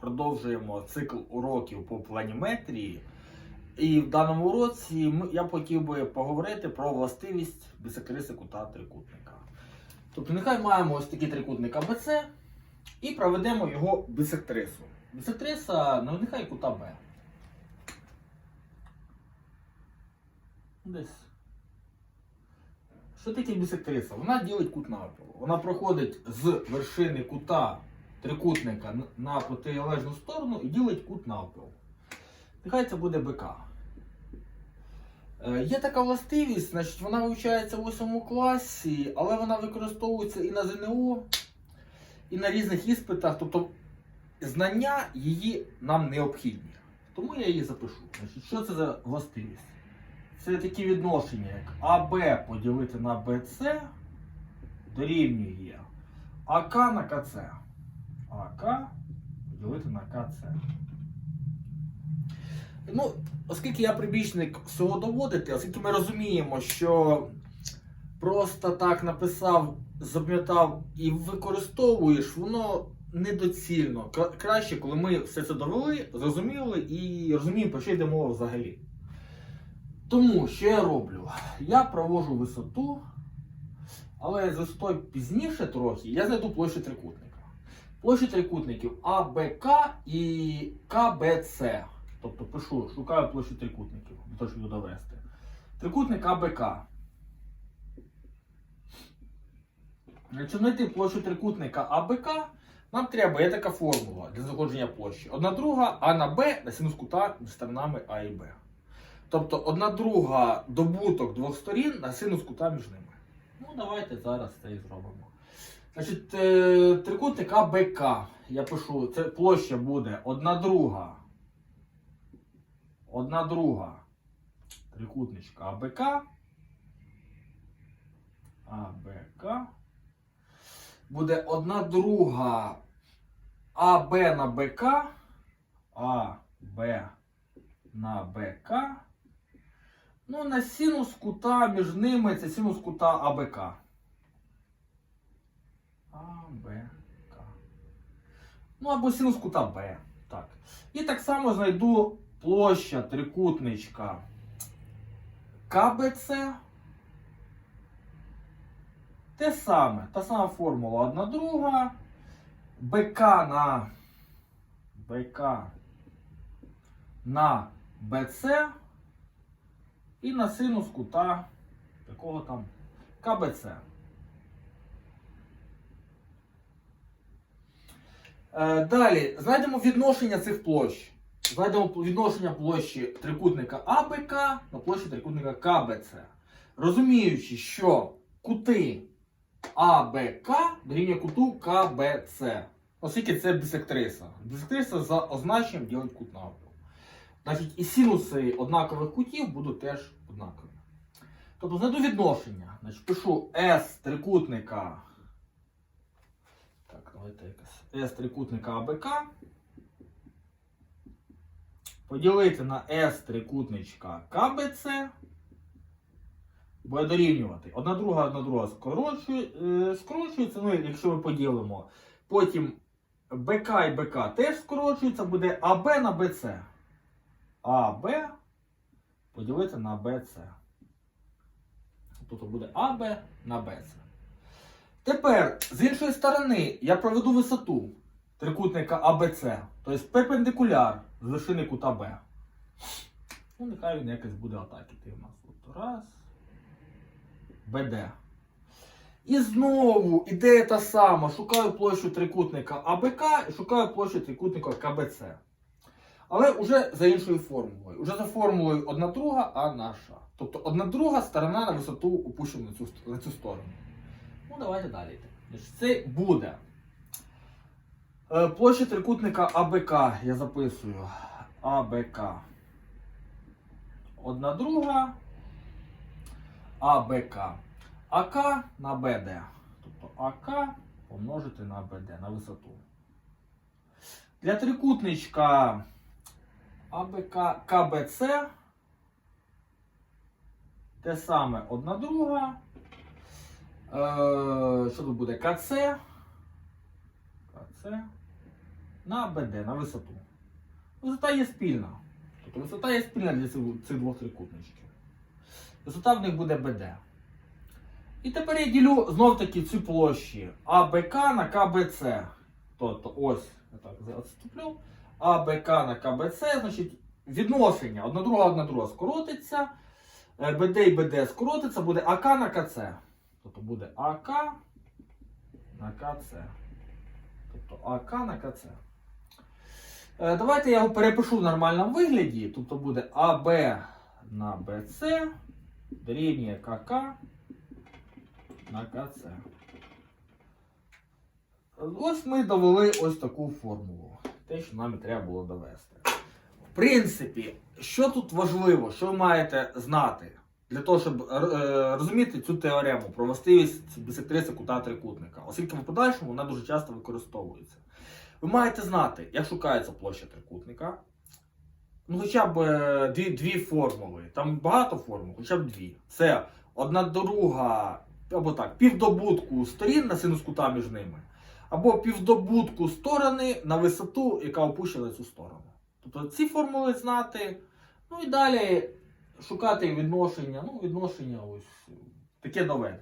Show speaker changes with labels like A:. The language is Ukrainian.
A: продовжуємо цикл уроків по планіметрії. І в даному уроці я хотів би поговорити про властивість бісекриси кута трикутника. Тобто, нехай маємо ось такий трикутник АБЦ і проведемо його бісектрису. Бісектриса, ну нехай кута Б. Десь. Що таке бісектриса? Вона ділить кут навпіл. Вона проходить з вершини кута трикутника на протилежну сторону і ділить кут навпіл. Нехай це буде БК. Е, Є така властивість, значить, вона вивчається в 8 класі, але вона використовується і на ЗНО, і на різних іспитах. Тобто знання її нам необхідні. Тому я її запишу. Значить, що це за властивість? Це такі відношення, як АБ поділити на БЦ дорівнює АК на КЦ. АК поділити на КЦ. Ну, оскільки я прибічник всього доводити, оскільки ми розуміємо, що просто так написав, запам'ятав і використовуєш, воно недоцільно. Краще, коли ми все це довели, зрозуміли і розуміємо, про що йде мова взагалі. Тому що я роблю? Я провожу висоту, але з висотою пізніше трохи я знайду площу трикутника. Площі трикутників АБК і КБЦ. Тобто пишу, шукаю площу трикутників, для того, щоб довести. Трикутник АБК. Якщо знайти площу трикутника АБК, нам треба, є така формула для знаходження площі. Одна друга А на Б на синус кута між сторонами А і Б. Тобто одна друга добуток двох сторін на синус кута між ними. Ну, давайте зараз це і зробимо. Значить, е, трикутник АБК. Я пишу, це площа буде одна друга. Одна друга. Трикутничка АБК. АБК. Буде одна друга АБ на БК. АБ на БК. Ну, на синус кута між ними це синус кута АБК. АБК. Ну, або синус кута Б. Так. І так само знайду площа трикутничка КБЦ. Те саме, та сама формула одна друга. БК на БК на БЦ і на синус кута якого там КБЦ. Далі знайдемо відношення цих площ. Знайдемо відношення площі трикутника АБК на площі трикутника КБЦ. Розуміючи, що кути АБК дорівнює куту КБЦ. Оскільки це бісектриса. Бісектриса за означенням ділить кут навпіл. Значить, і синуси однакових кутів будуть теж однакові. Тобто знайду відношення. Значить, пишу S трикутника. Давайте якось. S трикутника АБК. Поділити на S трикутничка КБЦ. Буде дорівнювати. Одна друга, одна друга е, скорочується. Ну, якщо ми поділимо. Потім БК і БК теж скорочується, буде АБ на БЦ. АБ поділити на БЦ. Тобто буде АБ на БЦ. Тепер, з іншої сторони, я проведу висоту трикутника АБЦ. Тобто перпендикуляр з вершини кута Б. Ну, нехай він якось буде отак іти у нас. От раз. БД. І знову ідея та сама. Шукаю площу трикутника АБК і шукаю площу трикутника КБЦ. Але вже за іншою формулою. Уже за формулою одна друга, а наша. Тобто одна друга сторона на висоту опущена на цю, на цю сторону. Ну, давайте далі. Це буде. Е, Площа трикутника АБК я записую. АБК. Одна друга. АБК. АК на БД. Тобто АК помножити на БД на висоту. Для трикутничка АБК КБЦ. Те саме одна друга. Е, що тут буде? КЦ. КЦ на БД, на висоту. Висота є спільна. Тобто висота є спільна для цих, двох трикутничків. Висота в них буде БД. І тепер я ділю знов таки ці площі АБК на КБЦ. Тобто ось, я так відступлю. АБК на КБЦ, значить, відношення одна друга одна друга скоротиться. е, БД і БД скоротиться, буде АК на КЦ. Тобто буде АК на КЦ. Тобто АК на КЦ. Е, Давайте я його перепишу в нормальному вигляді. Тобто буде АБ на БЦ дорівнює КК на КЦ. Ось ми довели ось таку формулу. Те, що нам треба було довести. В принципі, що тут важливо, що ви маєте знати для того, щоб е, розуміти цю теорему про властивість бісектриси кута трикутника, оскільки в подальшому вона дуже часто використовується. Ви маєте знати, як шукається площа трикутника. Ну, хоча б е, дві, дві формули. Там багато формул, хоча б дві. Це одна друга, або так, півдобутку сторін на синус кута між ними, або півдобутку сторони на висоту, яка опущена цю сторону. Тобто ці формули знати. Ну і далі шукати відношення, ну, відношення ось таке доведення.